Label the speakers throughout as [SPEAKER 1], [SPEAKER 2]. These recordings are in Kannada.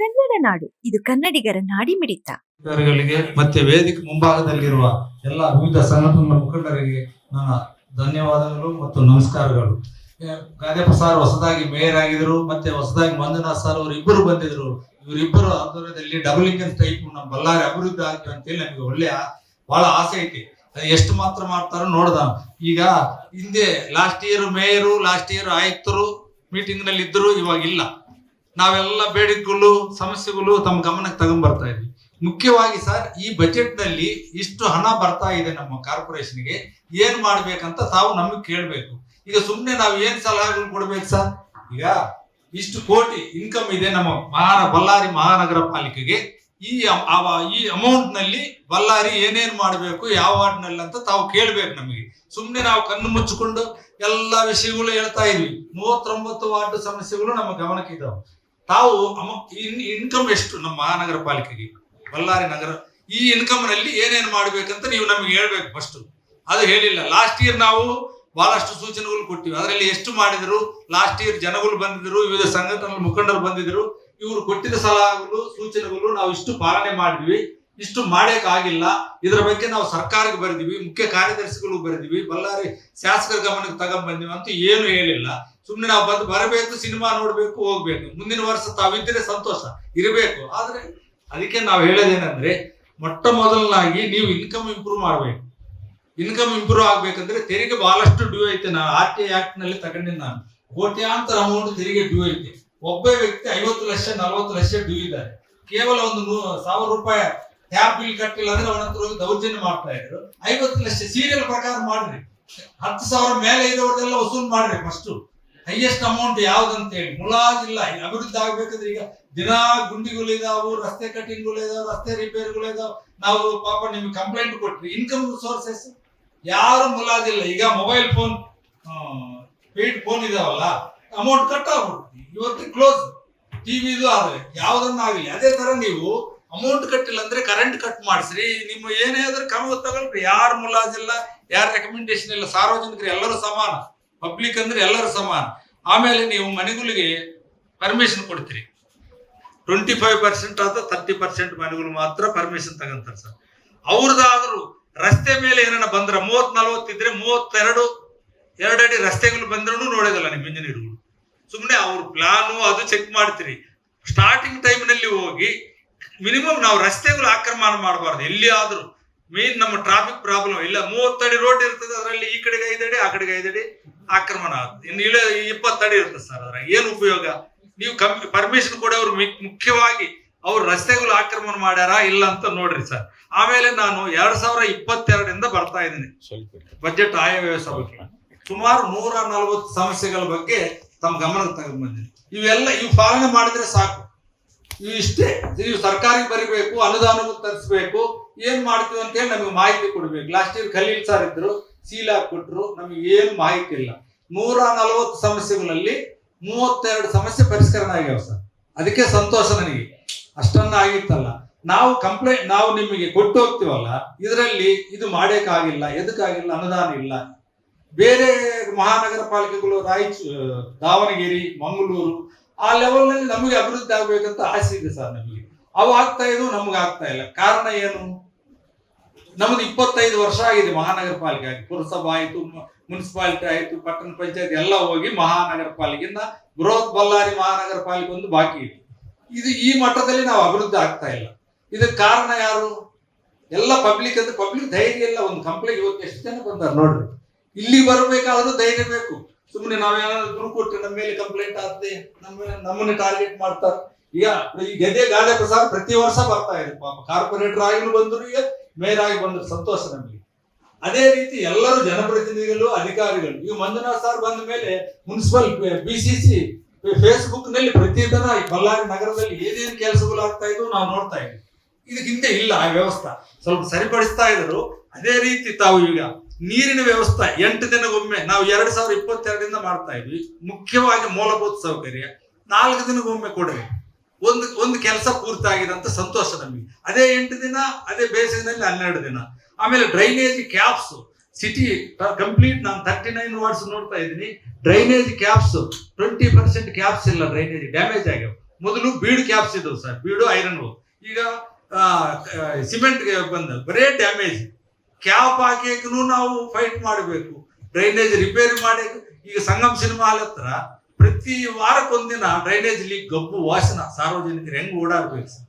[SPEAKER 1] ಕನ್ನಡ ನಾಡು. ಇದು ಕನ್ನಡಿಗರ ನಾಡಿ
[SPEAKER 2] ಮಿಡಿತ. ಮತ್ತೆ ವೇದಿಕೆ ಮುಂಭಾಗದಲ್ಲಿರುವ ಎಲ್ಲ ವಿವಿಧ ಸಂಘಟನೆಗಳ ಮುಖಂಡರಿಗೆ ನನ್ನ ಧನ್ಯವಾದಗಳು ಮತ್ತು ನಮಸ್ಕಾರಗಳು. ಗಾದೆ ಸಾರ್ ಹೊಸದಾಗಿ ಮೇಯರ್ ಆಗಿದ್ರು, ಮತ್ತೆ ಹೊಸದಾಗಿ ಮಂಜುನಾಥ್ ಸರ್ ಅವರು ಇಬ್ಬರು ಬಂದಿದ್ರು. ಇವರಿಬ್ಬರು ಆಧ್ವರ್ಯದಲ್ಲಿ ಡಬಲ್ ಇಂಜಿನ್ ಟೈಪ್ ನಮ್ಮ ಬಳ್ಳಾರಿ ಅಭಿವೃದ್ಧಿ ಅಂತ ಅಂತೇಳಿ ನಮಗೆ ಒಳ್ಳೆಯ, ಬಹಳ ಆಸೆ ಐತಿ. ಎಷ್ಟು ಮಾತ್ರ ಮಾಡ್ತಾರೋ ನೋಡ್ದ. ಈಗ ಹಿಂದೆ last year mayor last year ಆಯುಕ್ತರು ಮೀಟಿಂಗ್ನಲ್ಲಿ ಇದ್ರು ಇವಾಗ ಇಲ್ಲ. ನಾವೆಲ್ಲ ಬೇಡಿಕೆಗಳು, ಸಮಸ್ಯೆಗಳು ತಮ್ಮ ಗಮನಕ್ಕೆ ತಗೊಂಡ್ಬರ್ತಾ ಇದ್ವಿ. ಮುಖ್ಯವಾಗಿ ಸರ್, ಈ ಬಜೆಟ್ನಲ್ಲಿ ಇಷ್ಟು ಹಣ ಬರ್ತಾ ಇದೆ ನಮ್ಮ ಕಾರ್ಪೊರೇಷನ್ಗೆ, ಏನ್ ಮಾಡ್ಬೇಕಂತ ತಾವು ನಮಗೆ ಕೇಳ್ಬೇಕು. ಈಗ ಸುಮ್ಮನೆ ನಾವು ಏನ್ ಸಲಹೆಗಳು ಕೊಡ್ಬೇಕು ಸರ್? ಈಗ ಇಷ್ಟು ಕೋಟಿ ಇನ್ಕಮ್ ಇದೆ ನಮ್ಮ ಮಹಾನ, ಬಳ್ಳಾರಿ ಮಹಾನಗರ ಪಾಲಿಕೆಗೆ. ಈ ಈ ಅಮೌಂಟ್ನಲ್ಲಿ ಬಳ್ಳಾರಿ ಏನೇನ್ ಮಾಡಬೇಕು, ಯಾವ ವಾರ್ಡ್ನಲ್ಲಿ ಅಂತ ತಾವು ಕೇಳ್ಬೇಕು ನಮಗೆ. ಸುಮ್ನೆ ನಾವು ಕಣ್ಣು ಮುಚ್ಚಿಕೊಂಡು ಎಲ್ಲ ವಿಷಯಗಳು ಹೇಳ್ತಾ ಇದ್ವಿ. ಮೂವತ್ತೊಂಬತ್ತು ವಾರ್ಡ್ ಸಮಸ್ಯೆಗಳು ನಮ್ಮ ಗಮನಕ್ಕೆ ಇದಾವೆ. ತಾವು ಇನ್ಕಮ್ ಎಷ್ಟು ನಮ್ಮ ಮಹಾನಗರ ಪಾಲಿಕೆಗೆ? ಬಳ್ಳಾರಿ ನಗರ. ಈ ಇನ್ಕಮ್ನಲ್ಲಿ ಏನೇನ್ ಮಾಡ್ಬೇಕಂತ ನೀವು ನಮಗೆ ಹೇಳ್ಬೇಕು ಫಸ್ಟ್ ಅದು ಹೇಳಿಲ್ಲ. ಲಾಸ್ಟ್ ಇಯರ್ ನಾವು ಬಹಳಷ್ಟು ಸೂಚನೆಗಳು ಕೊಟ್ಟಿವಿ. ಅದರಲ್ಲಿ ಎಷ್ಟು ಮಾಡಿದ್ರು? ಲಾಸ್ಟ್ ಇಯರ್ ಜನಗಳು ಬಂದಿದ್ರು, ವಿವಿಧ ಸಂಘಟನೆಗಳ ಮುಖಂಡರು ಬಂದಿದ್ರು. ಇವರು ಕೊಟ್ಟಿದ್ದ ಸಲಹೆಗಳು ಸೂಚನೆಗಳು ನಾವು ಇಷ್ಟು ಪಾಲನೆ ಮಾಡಿದ್ವಿ. ಇಷ್ಟು ಮಾಡೋಕ್ಕಾಗಿಲ್ಲ ಇದರ ಬಗ್ಗೆ ನಾವು ಸರ್ಕಾರಕ್ಕೆ ಬರೆದಿವಿ, ಮುಖ್ಯ ಕಾರ್ಯದರ್ಶಿಗಳು ಬರೆದಿವಿ. ಬಳ್ಳಾರಿ ಶಾಸಕರ ಗಮನಕ್ಕೆ ತಗೊಂಡ್ ಬಂದಿವಿ ಅಂತ ಏನು ಹೇಳಿಲ್ಲ. ಸುಮ್ನೆ ನಾವು ಬಂದು ಬರಬೇಕು, ಸಿನಿಮಾ ನೋಡ್ಬೇಕು, ಹೋಗ್ಬೇಕು. ಮುಂದಿನ ವರ್ಷ ತಾವಿದ್ದರೆ ಸಂತೋಷ, ಇರಬೇಕು. ಆದ್ರೆ ಅದಕ್ಕೆ ನಾವು ಹೇಳೋದೇನಂದ್ರೆ, ಮೊಟ್ಟ ಮೊದಲನಾಗಿ ನೀವು ಇನ್ಕಮ್ ಇಂಪ್ರೂವ್ ಮಾಡಬೇಕು. ಇನ್ಕಮ್ ಇಂಪ್ರೂವ್ ಆಗ್ಬೇಕಂದ್ರೆ ತೆರಿಗೆ ಬಹಳಷ್ಟು ಡ್ಯೂ ಐತೆ. ನಾನು ಆರ್ ಟಿ ಆಕ್ಟ್ನಲ್ಲಿ ತಗೊಂಡಿದ್ದೆ ನಾನು. ಕೋಟ್ಯಾಂತರ ಅಮೌಂಟ್ ತೆರಿಗೆ ಡ್ಯೂ ಐತೆ. ಒಬ್ಬ ವ್ಯಕ್ತಿ ಐವತ್ತು ಲಕ್ಷ, ನಲವತ್ತು ಲಕ್ಷ ಡ್ಯೂ ಇದ್ದಾರೆ. ಕೇವಲ ಒಂದು ಸಾವಿರ ರೂಪಾಯಿ ಟ್ಯಾಬ್ ಬಿಲ್ ಕಟ್ಟಿಲ್ಲ ಅಂದ್ರೆ ಅವನ ಹತ್ರ ದೌರ್ಜನ್ಯ ಮಾಡ್ತಾ ಇದ್ರು. ಐವತ್ತು ಲಕ್ಷ ಸೀರಿಯಲ್ ಪ್ರಕಾರ ಮಾಡ್ರಿ. ಹತ್ತು ಸಾವಿರ ಮೇಲೆ ಇರೋರ್ದೆಲ್ಲ ವಸೂಲ್ ಮಾಡ್ರಿ ಫಸ್ಟ್ ಹೈಯೆಸ್ಟ್ ಅಮೌಂಟ್ ಯಾವ್ದಂತ ಹೇಳಿ ಮುಲಾಜಿಲ್ಲ ಅಭಿವೃದ್ಧಿ ಆಗ್ಬೇಕಂದ್ರೆ ಈಗ ದಿನಾ ಗುಂಡಿಗಳಿದಾವು ರಸ್ತೆ ಕಟಿಂಗ್ಗಳು ಇದಾವೆ, ರಸ್ತೆ ರಿಪೇರ್ಗಳು ಇದಾವೆ. ನಾವು ಪಾಪ ನಿಮ್ಗೆ ಕಂಪ್ಲೇಂಟ್ ಕೊಟ್ವಿ. ಇನ್ಕಮ್ ಸೋರ್ಸಸ್ ಯಾರು ಮುಲಾಜಿಲ್ಲ ಈಗ ಮೊಬೈಲ್ ಫೋನ್ ಪೇಡ್ ಫೋನ್ ಇದಾವಲ್ಲ ಅಮೌಂಟ್ ಕಟ್ ಆಗ್ಬಿಡ್ತೀವಿ ಇವತ್ತು ಕ್ಲೋಸ್ ಟಿವಿದು ಆದ್ರೆ ಯಾವ್ದನ್ನಾಗಲಿ ಅದೇ ತರ ನೀವು ಅಮೌಂಟ್ ಕಟ್ಟಿಲ್ಲ ಅಂದ್ರೆ ಕರೆಂಟ್ ಕಟ್ ಮಾಡಿಸ್ರಿ. ನಿಮ್ಮ ಏನೇ ಆದ್ರೆ ಕ್ರಮ ತಗೊಳ್ರಿ. ಯಾರು ಮುಲಾಜಿಲ್ಲ ಯಾರು ರೆಕಮೆಂಡೇಶನ್ ಇಲ್ಲ. ಸಾರ್ವಜನಿಕರು ಎಲ್ಲರೂ ಸಮಾನ. ಪಬ್ಲಿಕ್ ಅಂದ್ರೆ ಎಲ್ಲರೂ ಸಮಾನ. ಆಮೇಲೆ ನೀವು ಮನೆಗಳಿಗೆ ಪರ್ಮಿಷನ್ ಕೊಡ್ತೀರಿ. ಟ್ವೆಂಟಿ ಫೈವ್ ಪರ್ಸೆಂಟ್ ಅಥವಾ ತರ್ಟಿ ಪರ್ಸೆಂಟ್ ಮನೆಗಳು ಮಾತ್ರ ಪರ್ಮಿಷನ್ ತಗೊಂತಾರೆ ಸರ್. ಅವ್ರದ್ದಾದ್ರೂ ರಸ್ತೆ ಮೇಲೆ ಏನಾರ ಬಂದ್ರೆ ಮೂವತ್ ನಲ್ವತ್ತಿದ್ರೆ ಮೂವತ್ತೆರಡು, ಎರಡಡಿ ರಸ್ತೆಗಳು ಬಂದ್ರೂ ನೋಡೋದಿಲ್ಲ ನಿಮ್ಮ ಇಂಜಿನಿಯರ್ಗಳು ಸುಮ್ಮನೆ ಅವ್ರ ಪ್ಲಾನು ಅದು ಚೆಕ್ ಮಾಡ್ತೀರಿ. ಸ್ಟಾರ್ಟಿಂಗ್ ಟೈಮ್ನಲ್ಲಿ ಹೋಗಿ ಮಿನಿಮಮ್ ನಾವು ರಸ್ತೆಗಳು ಆಕ್ರಮಣ ಮಾಡಬಾರ್ದು. ಎಲ್ಲಿ ಆದ್ರೂ ಮೇನ್ ನಮ್ಮ ಟ್ರಾಫಿಕ್ ಪ್ರಾಬ್ಲಮ್ ಇಲ್ಲ. ಮೂವತ್ತಡಿ ರೋಡ್ ಇರ್ತದೆ, ಅದರಲ್ಲಿ ಈ ಕಡೆಗೆ ಐದಡಿ, ಆ ಕಡೆಗೆ ಐದಡಿ. ಆಕ್ರಮಣ ಆಗುತ್ತೆ ಇನ್ನು ಇಪ್ಪತ್ತು ಇಪ್ಪತ್ತಡಿ ಇರುತ್ತೆ ಸರ್ ಅದ್ರಾಗ. ಏನು ಉಪಯೋಗ? ನೀವು ಕಮ್ಮಿ ಪರ್ಮಿಷನ್ ಕೊಡೋರು ಮುಖ್ಯವಾಗಿ ಅವ್ರು ರಸ್ತೆಗಳು ಆಕ್ರಮಣ ಮಾಡ್ಯಾರ ಇಲ್ಲ ಅಂತ ನೋಡ್ರಿ ಸರ್. ಆಮೇಲೆ ನಾನು ಎರಡ್ ಸಾವಿರ ಇಪ್ಪತ್ತೆರಡರಿಂದ ಬರ್ತಾ ಇದ್ದೀನಿ. ಬಜೆಟ್ ಆಯವ್ಯಯ ಸಭೆಗೆ. ಸುಮಾರು ನೂರ ನಲವತ್ತು ಸಮಸ್ಯೆಗಳ ಬಗ್ಗೆ ತಮ್ಮ ಗಮನಕ್ಕೆ ತಗೊಂಡ್ ಬಂದಿದೆ ಇವೆಲ್ಲ ಇವು ಪಾಲನೆ ಮಾಡಿದ್ರೆ ಸಾಕು. ಇವು ಇಷ್ಟೇ. ನೀವು ಸರ್ಕಾರಕ್ಕೆ ಬರಿಬೇಕು ಅನುದಾನ ತರಿಸ್ಬೇಕು ಏನ್ ಮಾಡ್ತೀವಿ ಅಂತ ಹೇಳಿ ನಮಗೆ ಮಾಹಿತಿ ಕೊಡ್ಬೇಕು. ಲಾಸ್ಟ್ ಇಯರ್ ಖಲೀಲ್ ಸರ್ ಇದ್ರು. ಸೀಲ್ ಹಾಕ್ಬಿಟ್ರು ನಮಗೆ ಏನು ಮಾಹಿತಿ ಇಲ್ಲ. ನೂರ ನಲವತ್ತು ಸಮಸ್ಯೆಗಳಲ್ಲಿ ಮೂವತ್ತೆರಡು ಸಮಸ್ಯೆ ಪರಿಷ್ಕರಣೆ ಆಗ್ಯಾವ ಸರ್. ಅದಕ್ಕೆ ಸಂತೋಷ ನನಗೆ. ಅಷ್ಟನ್ನ ಆಗಿತ್ತಲ್ಲ. ನಾವು ಕಂಪ್ಲೇಂಟ್ ನಾವು ನಿಮಗೆ ಕೊಟ್ಟು ಹೋಗ್ತೀವಲ್ಲ, ಇದರಲ್ಲಿ ಇದು ಮಾಡೋಕ್ಕಾಗಿಲ್ಲ ಎದಕ್ಕಾಗಿಲ್ಲ, ಅನುದಾನ ಇಲ್ಲ. ಬೇರೆ ಮಹಾನಗರ ಪಾಲಿಕೆಗಳು ರಾಯಚೂರು ದಾವಣಗೆರೆ, ಮಂಗಳೂರು, ಆ ಲೆವೆಲ್ನಲ್ಲಿ ನಮಗೆ ಅಭಿವೃದ್ಧಿ ಆಗ್ಬೇಕಂತ ಆಸೆ ಇದೆ ಸರ್ ನಮಗೆ. ಅವು ಆಗ್ತಾ ನಮ್ಗೆ ಆಗ್ತಾ ಇಲ್ಲ. ಕಾರಣ ಏನು? ನಮ್ದು ಇಪ್ಪತ್ತೈದು ವರ್ಷ ಆಗಿದೆ ಮಹಾನಗರ ಪಾಲಿಕೆ ಆಗಿ ಪುರಸಭಾ ಆಯ್ತು ಮುನ್ಸಿಪಾಲಿಟಿ ಆಯ್ತು, ಪಟ್ಟಣ ಪಂಚಾಯತ್ ಎಲ್ಲ ಹೋಗಿ ಮಹಾನಗರ ಪಾಲಿಕೆಯಿಂದ ಬೃಹತ್ ಬಳ್ಳಾರಿ ಮಹಾನಗರ ಪಾಲಿಕೆ ಒಂದು ಬಾಕಿ ಇದೆ ಇದು ಈ ಮಟ್ಟದಲ್ಲಿ ನಾವು ಅಭಿವೃದ್ಧಿ ಆಗ್ತಾ ಇಲ್ಲ. ಇದಕ್ಕೆ ಕಾರಣ ಯಾರು? ಎಲ್ಲ ಪಬ್ಲಿಕ್ ಅಂದ್ರೆ ಪಬ್ಲಿಕ್ ಧೈರ್ಯ ಇಲ್ಲ. ಒಂದು ಕಂಪ್ಲೇಂಟ್ ಇವತ್ತು ಎಷ್ಟು ಜನ ಬಂದಾರ ನೋಡ್ರಿ. ಇಲ್ಲಿ ಬರಬೇಕಾದ್ರೂ ಧೈರ್ಯ ಬೇಕು. ಸುಮ್ಮನೆ ನಾವೇನಾದ್ರೂ ದುಡ್ಡು ಕೊಟ್ಟು ನಮ್ಮ ಮೇಲೆ ಕಂಪ್ಲೇಂಟ್ ಆಗ್ತದೆ. ನಮ್ಮ ನಮ್ಮನ್ನ ಟಾರ್ಗೆಟ್ ಮಾಡ್ತಾರೆ. ಈಗ ಈ ಗದ್ದೆ ಗಾದೆ ಪ್ರಸಾರ ಪ್ರತಿ ವರ್ಷ ಬರ್ತಾ ಇದೆ. ಪಾಪ ಕಾರ್ಪೊರೇಟರ್ ಆಗಿ ಬಂದ್ರು ಈಗ, ಮೇಯರ್ ಆಗಿ ಬಂದ್ರು. ಸಂತೋಷ ನಮಗೆ. ಅದೇ ರೀತಿ ಎಲ್ಲರೂ ಜನಪ್ರತಿನಿಧಿಗಳು, ಅಧಿಕಾರಿಗಳು. ಈಗ ಮಂಜುನಾಥ್ ಸರ್ ಬಂದ ಮೇಲೆ ಮುನ್ಸಿಪಲ್ ಬಿಸಿಸಿ ಫೇಸ್ಬುಕ್ನಲ್ಲಿ ಪ್ರತಿ ದಿನ ಬಳ್ಳಾರಿ ನಗರದಲ್ಲಿ ಏನೇನು ಕೆಲಸಗಳು ಆಗ್ತಾ ಇದ್ವು ನಾವು ನೋಡ್ತಾ ಇದ್ವಿ. ಇದಕ್ಕೆ ಹಿಂದೆ ಇಲ್ಲ ಆ ವ್ಯವಸ್ಥೆ. ಸ್ವಲ್ಪ ಸರಿಪಡಿಸ್ತಾ ಇದ್ರು. ಅದೇ ರೀತಿ ತಾವು ಈಗ ನೀರಿನ ವ್ಯವಸ್ಥೆ ಎಂಟು ದಿನಗೊಮ್ಮೆ ನಾವು ಎರಡ್ ಸಾವಿರದ ಇಪ್ಪತ್ತೆರಡರಿಂದ ಮಾಡ್ತಾ ಇದ್ವಿ. ಮುಖ್ಯವಾಗಿ ಮೂಲಭೂತ ಸೌಕರ್ಯ. ನಾಲ್ಕು ದಿನಗೊಮ್ಮೆ ಕೊಡ್ರಿ ಒಂದು ಒಂದು ಕೆಲಸ ಪೂರ್ತಿ ಆಗಿದೆ ಅಂತ ಸಂತೋಷ ನಮಗೆ. ಅದೇ ಎಂಟು ದಿನ, ಅದೇ ಬೇಸಿನಲ್ಲಿ ಹನ್ನೆರಡು ದಿನ. ಆಮೇಲೆ ಡ್ರೈನೇಜ್ ಕ್ಯಾಪ್ಸ್ ಸಿಟಿ ಕಂಪ್ಲೀಟ್ ನಾನು ತರ್ಟಿ ನೈನ್ ವಾರ್ಡ್ಸ್ ನೋಡ್ತಾ ಇದ್ದೀನಿ. Drainage caps twenty percent caps ಇಲ್ಲ ಡ್ರೈನೇಜ್ ಡ್ಯಾಮೇಜ್ ಆಗ್ಯಾವ. ಮೊದಲು ಬೀಡ್ ಕ್ಯಾಪ್ಸ್ ಇದ್ದವು ಸರ್, ಬೀಡು ಐರನ್ ಈಗ ಸಿಮೆಂಟ್ಗೆ ಬಂದ, ಬರೇ ಡ್ಯಾಮೇಜ್ ಕ್ಯಾಪ್ ಹಾಕಿಯೂ ನಾವು ಫೈಟ್ ಮಾಡಬೇಕು. ಡ್ರೈನೇಜ್ ರಿಪೇರಿ ಮಾಡಿ ಈಗ ಸಂಗಮ್ ಸಿನಿಮಾ ಹಾಲ್ ಹತ್ರ ಪ್ರತಿ ವಾರಕ್ಕೊಂದಿನ ಡ್ರೈನೇಜ್ ಲೀಕ್ ಗಬ್ಬು ವಾಸನ ಸಾರ್ವಜನಿಕರು ಹೆಂಗ್ ಓಡಾಡ್ಬೇಕು ಸರ್?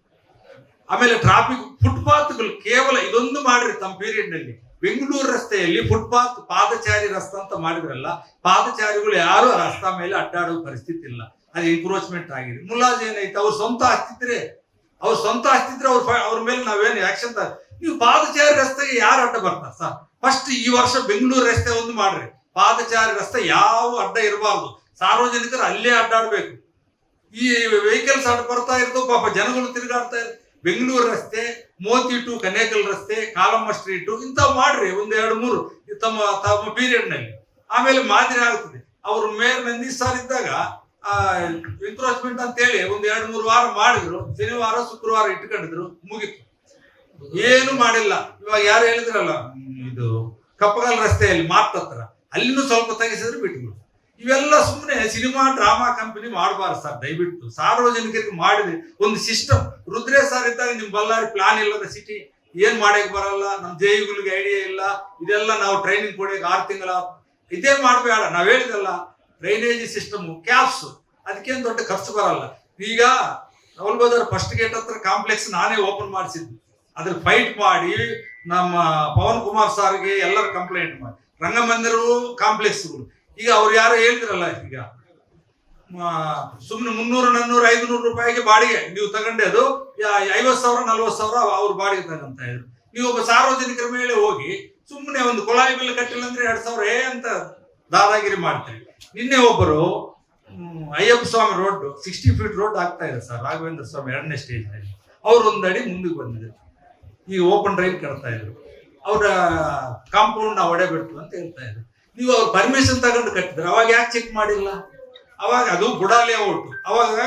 [SPEAKER 2] ಆಮೇಲೆ ಟ್ರಾಫಿಕ್ ಫುಟ್ಪಾತ್ಗಳು ಕೇವಲ ಇದೊಂದು ಮಾಡ್ರಿ ತಮ್ಮ ಪೀರಿಯಡ್ನಲ್ಲಿ. ಬೆಂಗಳೂರು ರಸ್ತೆಯಲ್ಲಿ ಫುಟ್ಪಾತ್ ಪಾದಚಾರಿ ರಸ್ತೆ ಅಂತ ಮಾಡಿದ್ರಲ್ಲ, ಪಾದಚಾರಿಗಳು ಯಾರು ರಸ್ತೆ ರಸ್ತಾ ಮೇಲೆ ಅಡ್ಡಾಡುವ ಪರಿಸ್ಥಿತಿ ಇಲ್ಲ. ಅದು ಎನ್ಕ್ರೋಚ್ಮೆಂಟ್ ಆಗಿದೆ. ಮುಲಾಜ್ ಏನೈತೆ ಅವ್ರ ಸ್ವಂತ ಆಸ್ತಿದ್ರೆ, ಅವ್ರ ಸ್ವಂತ ಆಸ್ತಿದ್ರೆ ಅವ್ರ ಅವ್ರ ಮೇಲೆ ನಾವೇನು ಆಕ್ಷನ್ ನೀವು ಪಾದಚಾರಿ ರಸ್ತೆಗೆ ಯಾರು ಅಡ್ಡ ಬರ್ತಾರೆ ಸರ್? ಫಸ್ಟ್ ಈ ವರ್ಷ ಬೆಂಗಳೂರು ರಸ್ತೆ ಒಂದು ಮಾಡ್ರಿ. ಪಾದಚಾರಿ ರಸ್ತೆ ಯಾವ ಅಡ್ಡ ಇರಬಾರ್ದು. ಸಾರ್ವಜನಿಕರು ಅಲ್ಲೇ ಅಡ್ಡಾಡಬೇಕು. ಈ ವೆಹಿಕಲ್ಸ್ ಅಡ್ಡ ಬರ್ತಾ ಇರ್ತವೆ ಪಾಪ ಜನಗಳು ತಿರುಗಾಡ್ತಾ ಇರ್ತಾರೆ ಬೆಂಗಳೂರು ರಸ್ತೆ, ಮೋತಿ ಟು ಕನೇಕಲ್ ರಸ್ತೆ ಕಾಲಮ್ಮ ಸ್ಟ್ರೀಟು ಇಂಥವು ಮಾಡ್ರಿ, ಒಂದು ಎರಡು ಮೂರು ತಮ್ಮ ತಮ್ಮ ಪೀರಿಯಡ್ನಲ್ಲಿ. ಆಮೇಲೆ ಮಾದರಿ ಆಗ್ತದೆ. ಅವರು ಮೇಯರ್ ನಂದಿ ಸಾರ್ ಇದ್ದಾಗ ಎನ್ಕ್ರೋಚ್ಮೆಂಟ್ ಅಂತ ಹೇಳಿ ಒಂದ್ ಎರಡು ಮೂರು ವಾರ ಮಾಡಿದ್ರು. ಶನಿವಾರ, ಶುಕ್ರವಾರ ಇಟ್ಕೊಂಡಿದ್ರು, ಮುಗಿತು. ಏನು ಮಾಡಿಲ್ಲ. ಇವಾಗ ಯಾರು ಹೇಳಿದ್ರಲ್ಲ, ಇದು ಕಪ್ಪಗಲ್ ರಸ್ತೆಯಲ್ಲಿ ಮಾರ್ಟ್ ಹತ್ರ. ಅಲ್ಲಿನೂ ಸ್ವಲ್ಪ ತೆಗೆಸಿದ್ರು ಬಿಟ್ಬಿಡು ಇವೆಲ್ಲ ಸುಮ್ಮನೆ ಸಿನಿಮಾ, ಡ್ರಾಮಾ ಕಂಪನಿ ಮಾಡಬಾರ್ದು ಸರ್, ದಯವಿಟ್ಟು. ಸಾರ್ವಜನಿಕರಿಗೆ ಮಾಡಿದೆ ಒಂದು ಸಿಸ್ಟಮ್ ರುದ್ರೇ ಸರ್ ಇದ್ದಾಗ ನಿಮ್ ಬಳ್ಳಾರಿ ಪ್ಲಾನ್ ಇಲ್ಲದ ಸಿಟಿ ಏನ್ ಮಾಡಕ್ ಬರಲ್ಲ, ನಮ್ ಜೈಗಳಿಗೆ ಐಡಿಯಾ ಇಲ್ಲ, ಇದೆಲ್ಲ ನಾವು ಟ್ರೈನಿಂಗ್ ಕೊಡಕ್ಕೆ ಆರು ತಿಂಗಳ ಇದೇ ಮಾಡ್ಬೇಡ, ನಾವ್ ಹೇಳಿದಲ್ಲ ಡ್ರೈನೇಜ್ ಸಿಸ್ಟಮ್ ಕ್ಯಾಪ್ಸ್ ಅದಕ್ಕೇನು ದೊಡ್ಡ ಖರ್ಚು ಬರಲ್ಲ. ಈಗ ರೌಲ್ ಬಜಾರ್ ಫಸ್ಟ್ ಗೇಟ್ ಹತ್ರ ಕಾಂಪ್ಲೆಕ್ಸ್ ನಾನೇ ಓಪನ್ ಮಾಡಿಸಿದ್ದು. ಅದ್ರ ಫೈಟ್ ಮಾಡಿ, ನಮ್ಮ ಪವನ್ ಕುಮಾರ್ ಸಾರ್ಗೆ ಎಲ್ಲರ ಕಂಪ್ಲೇಂಟ್ ಮಾಡಿ. ರಂಗಮಂದಿರವು ಕಾಂಪ್ಲೆಕ್ಸ್ಗಳು ಈಗ ಅವ್ರು ಯಾರು ಹೇಳ್ತಿರಲ್ಲ ಈಗ ಸುಮ್ಮನೆ ಮುನ್ನೂರು, ನಾನ್ನೂರು, ಐದುನೂರು ರೂಪಾಯಿಗೆ ಬಾಡಿಗೆ. ನೀವು ತಗೊಂಡೆ ಅದು ಐವತ್ತು ಸಾವಿರ, ನಲ್ವತ್ತು ಸಾವಿರ ಅವ್ರು ಬಾಡಿಗೆ ತಗೊಂತ ಇದ್ರು. ನೀವು ಒಬ್ಬ ಸಾರ್ವಜನಿಕರ ಮೇಲೆ ಹೋಗಿ ಸುಮ್ಮನೆ ಒಂದು ಕೊಳಾಯಿ ಬಿಲ್ ಕಟ್ಟಿಲ್ಲ ಅಂದ್ರೆ ಎರಡು ಸಾವಿರ ಏ ಅಂತ ದಾದಾಗಿರಿ ಮಾಡ್ತೀರಿ. ನಿನ್ನೆ ಒಬ್ಬರು Ayyappa Swami road sixty feet road ಆಗ್ತಾ ಇದೆ ಸರ್, ರಾಘವೇಂದ್ರ ಸ್ವಾಮಿ ಎರಡನೇ ಸ್ಟೇಜ್ನಲ್ಲಿ ಅವ್ರು ಒಂದಡಿ ಅಡಿ ಮುಂದಕ್ಕೆ ಬಂದಿದೆ. ಈ ಓಪನ್ ಡ್ರೈವ್ ಕಟ್ತಾ ಇದ್ರು. ಅವರ ಕಾಂಪೌಂಡ್ ನಾವು ಹೊಡೆಬಿಟ್ಟು ಅಂತ ಹೇಳ್ತಾ ಇದ್ರು. ನೀವು ಅವ್ರ ಪರ್ಮಿಷನ್ ತಗೊಂಡು ಕಟ್ಟಿದ್ರೆ, ಅವಾಗ ಯಾಕೆ ಚೆಕ್ ಮಾಡಿಲ್ಲ? ಅವಾಗ ಅದು ಬುಡಾಲೆ ಔಟ್ ಅವಾಗ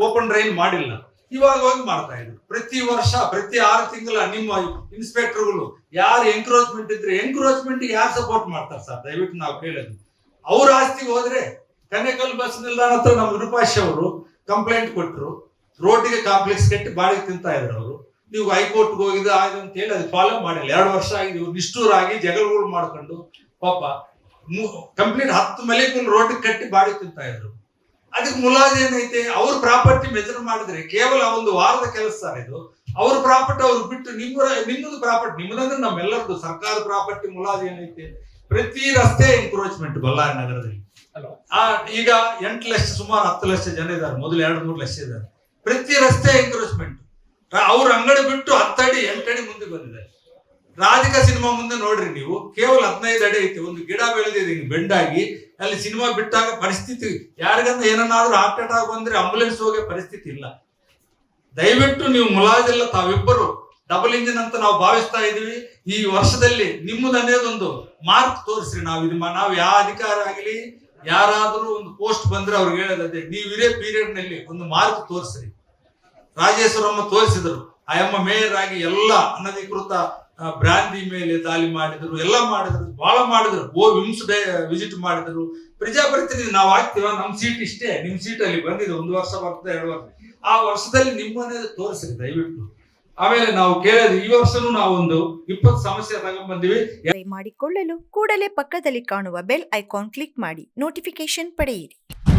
[SPEAKER 2] ಓಪನ್ ಡ್ರೈನ್ ಮಾಡಿಲ್ಲ. ಇವಾಗ ಹೋಗಿ ಮಾಡ್ತಾ ಇದ್ರು. ಪ್ರತಿ ವರ್ಷ, ಪ್ರತಿ ಆರು ತಿಂಗಳ ನಿಮ್ಮ ಇನ್ಸ್ಪೆಕ್ಟರ್ಗಳು ಯಾರು ಎಂಕ್ರೋಚ್ಮೆಂಟ್ ಇದ್ರೆ ಎಂಕ್ರೋಚ್ಮೆಂಟ್ ಯಾರು ಸಪೋರ್ಟ್ ಮಾಡ್ತಾರೆ ಸರ್? ದಯವಿಟ್ಟು ನಾವು ಕೇಳೋದು. ಅವ್ರ ಆಸ್ತಿಗೆ ಹೋದ್ರೆ ಕನ್ನೆಕಲ್ ಬಸ್ ನಿಲ್ದಾಣ ಹತ್ರ ನಮ್ಮ ವಿರೂಪಾಶ್ ಅವರು ಕಂಪ್ಲೇಂಟ್ ಕೊಟ್ಟರು ರೋಡಿಗೆ ಕಾಂಪ್ಲೆಕ್ಸ್ ಕಟ್ಟಿ ಬಾಡಿಗೆ ತಿಂತಾ ಇದ್ರು ಅವರು. ನೀವು ಹೈಕೋರ್ಟ್ಗೆ ಹೋಗಿದ್ದು ಆಯ್ತು ಅಂತ ಹೇಳಿ ಅದು ಫಾಲೋ ಮಾಡಿಲ್ಲ. ಎರಡು ವರ್ಷ ಆಗಿದೆ. ಇವ್ರು ನಿಷ್ಠೂರಾಗಿ ಜಗಳಗಳು ಮಾಡ್ಕೊಂಡು ಪಾಪ ಕಂಪ್ಲೀಟ್ ಹತ್ತು ಮಲೆಕಲ್ ರೋಡ್ ಕಟ್ಟಿ ಬಾಡಿ ತಿಂತಾ ಇದ್ರು. ಅದಕ್ಕೆ ಮುಲಾಜ್ ಏನೈತೆ? ಅವ್ರ ಪ್ರಾಪರ್ಟಿ ಮೆಜರ್ ಮಾಡಿದ್ರೆ ಕೇವಲ ಒಂದು ವಾರದ ಕೆಲಸ ಸರ್ ಇದು. ಅವ್ರ ಪ್ರಾಪರ್ಟಿ ಅವ್ರು ಬಿಟ್ಟು ನಿಮ್ಮ ನಿಮ್ಮದು ಪ್ರಾಪರ್ಟಿ ನಿಮ್ಮದಂದ್ರೆ ನಮ್ಮೆಲ್ಲರದು ಸರ್ಕಾರದ ಪ್ರಾಪರ್ಟಿ ಮುಲಾಜ್ ಏನೈತೆ? ಪ್ರತಿ ರಸ್ತೆ ಎನ್ಕ್ರೋಚ್ಮೆಂಟ್ ಬಳ್ಳಾರಿ ನಗರದಲ್ಲಿ. ಆ ಈಗ ಎಂಟು ಲಕ್ಷ ಸುಮಾರು ಹತ್ತು ಲಕ್ಷ ಜನ ಇದ್ದಾರೆ ಮೊದಲು ಎರಡು ಮೂರು ಲಕ್ಷ ಇದ್ದಾರೆ ಪ್ರತಿ ರಸ್ತೆ ಎನ್ಕ್ರೋಚ್ಮೆಂಟ್ ಅವ್ರ ಅಂಗಡಿ ಬಿಟ್ಟು ಹತ್ತಡಿ ಎಂಟಡಿ ಮುಂದೆ ಬಂದಿದೆ. ರಾಧಿಕಾ ಸಿನಿಮಾ ಮುಂದೆ ನೋಡ್ರಿ ನೀವು. ಕೇವಲ ಹದಿನೈದು ಅಡಿ ಐತೆ. ಒಂದು ಗಿಡ ಬೆಳೆದಿದೆ. ಹಿಂಗೆ ಬೆಂಡಾಗಿ. ಅಲ್ಲಿ ಸಿನಿಮಾ ಬಿಟ್ಟಾಗ ಪರಿಸ್ಥಿತಿ ಯಾರಿಗಂದ್ರೆ ಏನನ್ನಾದ್ರೂ ಹಾರ್ಟ್ ಅಟ್ಯಾಕ್ ಬಂದ್ರೆ ಆಂಬುಲೆನ್ಸ್ ಹೋಗೋ ಪರಿಸ್ಥಿತಿ ಇಲ್ಲ. ದಯವಿಟ್ಟು ನೀವು ಮುಲಾಜಿಲ್ಲ, ತಾವಿಬ್ಬರು ಡಬಲ್ ಇಂಜಿನ್ ಅಂತ ನಾವು ಭಾವಿಸ್ತಾ ಇದೀವಿ ಈ ವರ್ಷದಲ್ಲಿ ನಿಮ್ಮದನ್ನೇದೊಂದು ಮಾರ್ಕ್ ತೋರಿಸ್ರಿ. ನಾವು ಇದು ನಾವು ಯಾವ ಅಧಿಕಾರ ಆಗಲಿ, ಯಾರಾದರೂ ಒಂದು ಪೋಸ್ಟ್ ಬಂದ್ರೆ ಅವ್ರಿಗೆ ಹೇಳೋದೇ ನೀವು ಇದೇ ಪೀರಿಯಡ್ನಲ್ಲಿ ಒಂದು ಮಾರ್ಕ್ ತೋರಿಸ್ರಿ. ರಾಜೇಶ್ವರಮ್ಮ ತೋರಿಸಿದ್ರು. ಎಮ್ಮ ಮೇಯರ್ ಆಗಿ ಎಲ್ಲ ಅನಧಿಕೃತ ಬ್ರಾಂದಿ ಮೇಲೆ ದಾಳಿ ಮಾಡಿದ್ರು, ಎಲ್ಲ ಮಾಡಿದ್ರು ಬಹಳ ಮಾಡಿದ್ರು. ಓ, ವಿಮ್ಸ್ ಡೇ ವಿಸಿಟ್ ಮಾಡಿದ್ರು. ಪ್ರಜಾಪ್ರತಿನಿಧಿ, ನಾವು ಆಗ್ತೀವ ನಮ್ ಸೀಟ್ ಇಷ್ಟೇ, ನಿಮ್ ಸೀಟ್ ಅಲ್ಲಿ ಬಂದಿದೆ, ಒಂದು ವರ್ಷ ಬರ್ತದೆ, ಎರಡು ವರ್ಷ. ಆ ವರ್ಷದಲ್ಲಿ ನಿಮ್ಮನ್ನೇ ತೋರಿಸ್ರಿ, ದಯವಿಟ್ಟು. ಆಮೇಲೆ ನಾವು ಕೇಳಿದ್ವಿ ಈ ವರ್ಷನೂ ನಾವು ಒಂದು ಇಪ್ಪತ್ತು ಸಮಸ್ಯೆ ತಗೊಂಡ್ಬಂದಿವಿ.
[SPEAKER 1] ಮಾಡಿಕೊಳ್ಳಲು ಕೂಡಲೇ ಪಕ್ಕದಲ್ಲಿ ಕಾಣುವ ಬೆಲ್ ಐಕಾನ್ ಕ್ಲಿಕ್ ಮಾಡಿ ನೋಟಿಫಿಕೇಶನ್ ಪಡೆಯಿರಿ.